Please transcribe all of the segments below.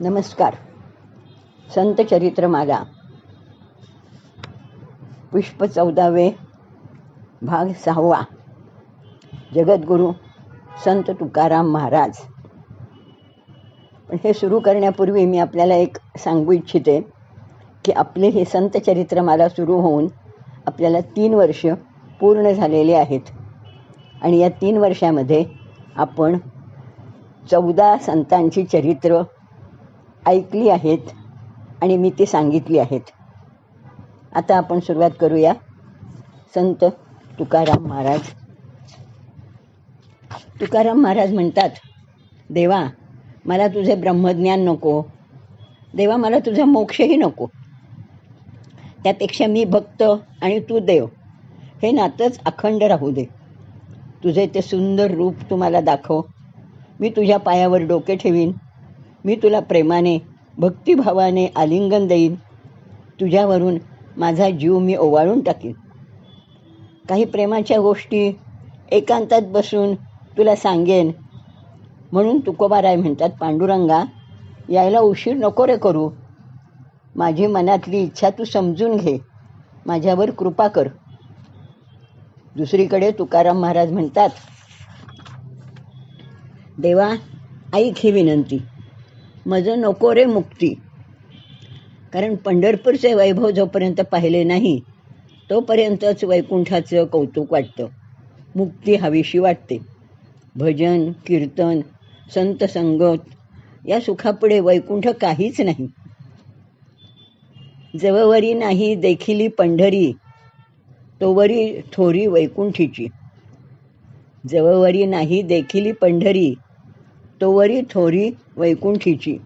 नमस्कार. संत चरित्रमाला. पुष्प चौदावे भाग सहावा. जगद्गुरू संत तुकाराम महाराज. पण हे सुरू करण्यापूर्वी मी आपल्याला एक सांगू इच्छिते की आपले हे संत चरित्रमाला सुरू होऊन आपल्याला तीन वर्ष पूर्ण झालेले आहेत. आणि या तीन वर्षामध्ये आपण चौदा संतांची चरित्र ऐकली आहेत आणि मी ती सांगितली आहेत. आता आपण सुरुवात करूया. संत तुकाराम महाराज. तुकाराम महाराज म्हणतात देवा मला तुझे ब्रह्मज्ञान नको. देवा मला तुझा मोक्षही नको. त्यापेक्षा मी भक्त आणि तू देव. हे नातंच अखंड राहू दे. तुझे ते सुंदर रूप तू मला दाखव. मी तुझ्या पायावर डोके ठेवीन. मी तुला प्रेमाने भक्तिभावाने आलिंगन देईन. तुझ्यावरून माझा जीव मी ओवाळून टाकीन. काही प्रेमाच्या गोष्टी एकांतात बसून तुला सांगेन. म्हणून तुकोबाराय म्हणतात पांडुरंगा यायला उशीर नको रे करू. माझी मनातली इच्छा तू समजून घे. माझ्यावर कृपा कर. दुसरीकडे तुकाराम महाराज म्हणतात देवा ऐक ही विनंती. माझं नको रे मुक्ती. कारण पंढरपूरचे वैभव जोपर्यंत पाहिले नाही तोपर्यंतच वैकुंठाचं कौतुक वाटतं. मुक्ती हवीशी वाटते. भजन कीर्तन संत संगत या सुखापुढे वैकुंठ काहीच नाही. जवळवरी नाही देखिली पंढरी तोवरी थोरी वैकुंठीची. जवळवरी नाही देखिली पंढरी तोवरी थोरी वैकुंठीची.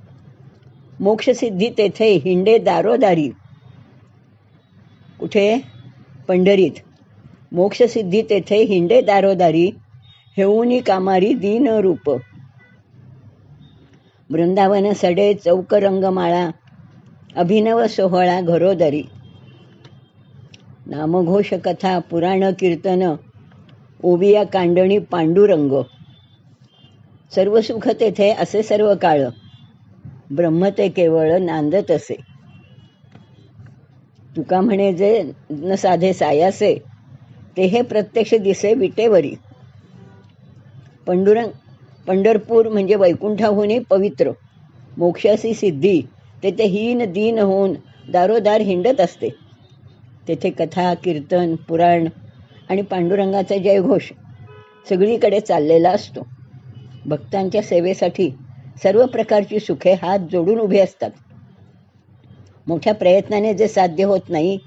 मोक्षसिद्धी तेथे हिंडे दारोदारी. कुठे? पंढरीत. मोक्षसिद्धी तेथे हिंडे दारोदारी हेऊनी कामारी दीन रूप. वृंदावन सडे चौक रंगमाळा अभिनव सोहळा घरोदरी. नामघोष कथा पुराण कीर्तन ओविया कांडणी पांडुरंग. सर्व सुख तेथे असे सर्व काळ. ब्रह्म ते केवळ नांदत असे. तुका म्हणे जे न साधे सायासे ते हे प्रत्यक्ष दिसे विटेवरी. पंडुरंग पंढरपूर म्हणजे वैकुंठाहूनही पवित्र. मोक्षासी सिद्धी तेथे हीन दीन होऊन दारोदार हिंडत असते. तेथे कथा कीर्तन पुराण आणि पांडुरंगाचा जयघोष सगळीकडे चाललेला असतो. भक्तांच्या सेवेसाठी सर्व प्रकारची सुखे हात जोडून उभे असतात. मोठ्या प्रयत्नाने जे साध्य होत नाही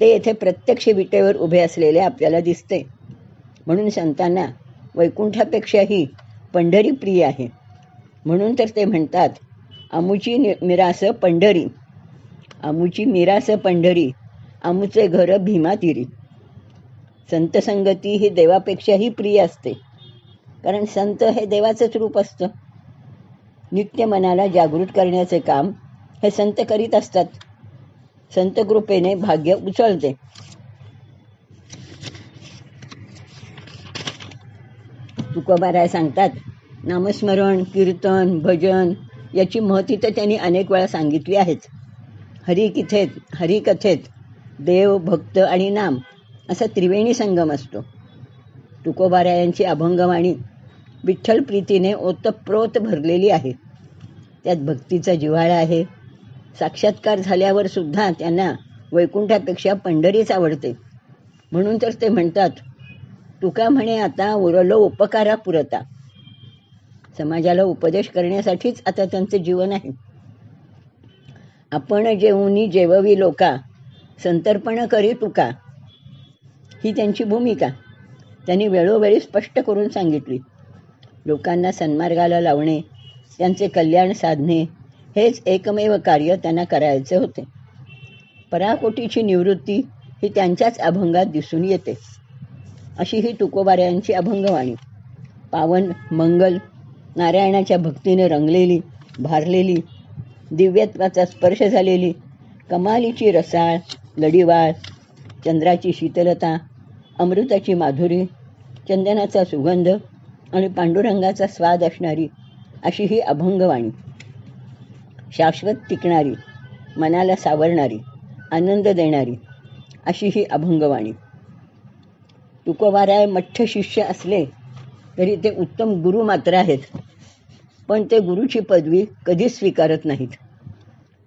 ते येथे प्रत्यक्ष विटेवर उभे असलेले आपल्याला दिसते. म्हणून संतांना वैकुंठापेक्षाही पंढरी प्रिय आहे. म्हणून तर ते म्हणतात आमुची नि मिरास पंढरी आमुची मिरास पंढरी आमुचे घर भीमातिरी. संतसंगती ही देवापेक्षाही प्रिय असते. कारण संत हे देवाचंच रूप असतं. नित्य मनाला जागृत करण्याचे काम हे संत करीत असतात. संत कृपेने भाग्य उचलते. तुकोबाराय सांगतात नामस्मरण कीर्तन भजन याची महती तर त्यांनी अनेक वेळा सांगितली आहेत. हरिकिथेत हरिकथेत देव भक्त आणि नाम असा त्रिवेणी संगम असतो. तुकोबारायांची अभंगवाणी विठ्ठल प्रीतीने ओतप्रोत भरलेली आहे. त्यात भक्तीचा जिव्हाळा आहे. साक्षात्कार झाल्यावर सुद्धा त्यांना वैकुंठापेक्षा पंढरीच आवडते. म्हणून तर ते म्हणतात तुका म्हणे आता उरलो उपकारा पुरता समाजाला उपदेश करण्यासाठीच आता त्यांचे जीवन आहे. आपण जेवणी जेववी लोका संतर्पण करी तुका. ही त्यांची भूमिका. त्यांनी वेळोवेळी स्पष्ट करून सांगितली. लोकांना सन्मार्गाला लावणे त्यांचे कल्याण साधणे हेच एकमेव कार्य त्यांना करायचे होते. पराकोटीची निवृत्ती ही त्यांच्याच अभंगात दिसून येते. अशी ही तुकोबाऱ्यांची अभंगवाणी. पावन मंगल नारायणाच्या भक्तीने रंगलेली भारलेली दिव्यत्वाचा स्पर्श झालेली कमालीची रसाळ लढीवाळ चंद्राची शीतलता अमृताची माधुरी चंदनाचा सुगंध आणि पांडुरंगाचा स्वाद असणारी अशी ही अभंगवाणी शाश्वत टिकणारी मनाला सावरणारी आनंद देणारी अशी ही अभंगवाणी तुकोबाराय मठ्ठ शिष्य असले तरी ते उत्तम गुरु मात्र आहेत पण ते गुरुची पदवी कधीच स्वीकारत नाहीत.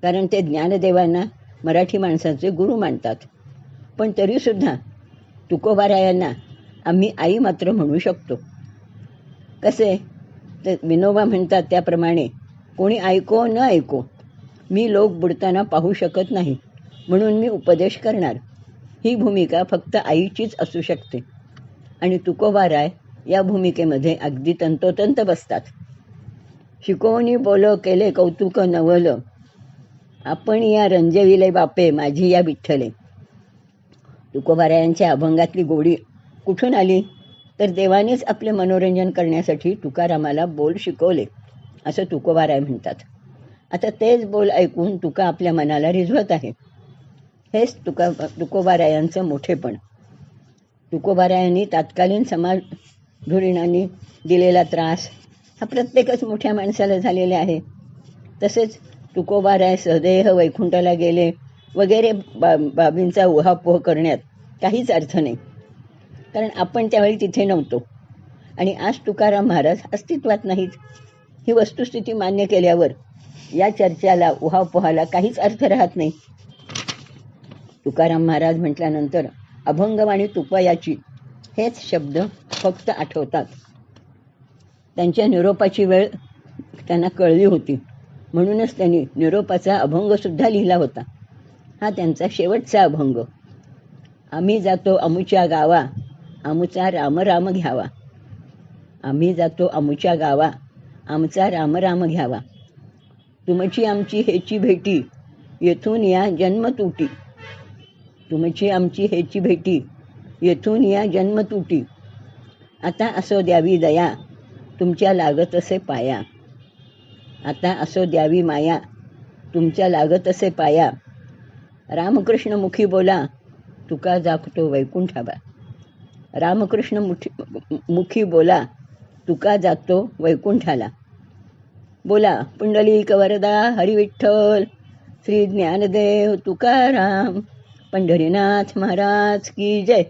कारण ते ज्ञानदेवांना मराठी माणसाचे गुरु मानतात. पण तरीसुद्धा तुकोबारायांना आम्ही आई मात्र म्हणू शकतो. कसे? तर विनोबा म्हणतात त्याप्रमाणे कोणी ऐको न ऐको मी लोक बुडताना पाहू शकत नाही म्हणून मी उपदेश करणार. ही भूमिका फक्त आईचीच असू शकते. आणि तुकोबाराय या भूमिकेमध्ये अगदी तंतोतंत बसतात. शिकवणी बोल केले कौतुक नवल आपण या रंजविले बापे माझी या विठ्ठले तुकोबारायांच्या अभंगातली गोडी कुठून आली? तर देवानेच आपले मनोरंजन करण्यासाठी तुकारामाला बोल शिकवले असं तुकोबाराय म्हणतात. आता तेच बोल ऐकून तुका आपल्या मनाला रिझवत आहे. हेच तुका तुकोबारायांचं मोठेपण. तुकोबारायांनी तात्कालीन समाज धुरीणांनी दिलेला त्रास हा प्रत्येकच मोठ्या माणसाला झालेला आहे. तसेच तुकोबाराय सदेह वैकुंठाला गेले वगैरे बा बाबींचा उहापोह करण्यात काहीच अर्थ नाही. कारण आपण त्यावेळी तिथे नव्हतो. आणि आज तुकाराम महाराज अस्तित्वात नाहीत. ही वस्तुस्थिती मान्य केल्यावर या चर्चाला उहापोहाला काहीच अर्थ राहत नाही. तुकाराम महाराज म्हटल्यानंतर अभंगवाणी तुपयाची हेच शब्द फक्त आठवतात. त्यांच्या निरोपाची वेळ त्यांना कळली होती. म्हणूनच त्यांनी निरोपाचा अभंगसुद्धा लिहिला होता. हा त्यांचा शेवटचा अभंग. आम्ही जातो अमुच्या गावा आमचा रामराम घ्यावा. आम्ही जातो अमुच्या गावा आमचा रामराम घ्यावा. तुमची आमची हेची भेटी येथून या जन्म तुटी तुमची आमची हेची भेटी येथून या जन्म तुटी आता असो द्यावी दया तुमच्या लागत असे पाया. आता असो द्यावी माया तुमच्या लागत असे पाया. रामकृष्ण मुखी बोला तुका जागतो वैकुंठाबा रामकृष्ण मुठी मुखी बोला तुका जागतो वैकुंठाला. बोला पुंडलिक वरदा हरिविठ्ठल श्री ज्ञानदेव तुकाराम पंढरीनाथ महाराज की जय.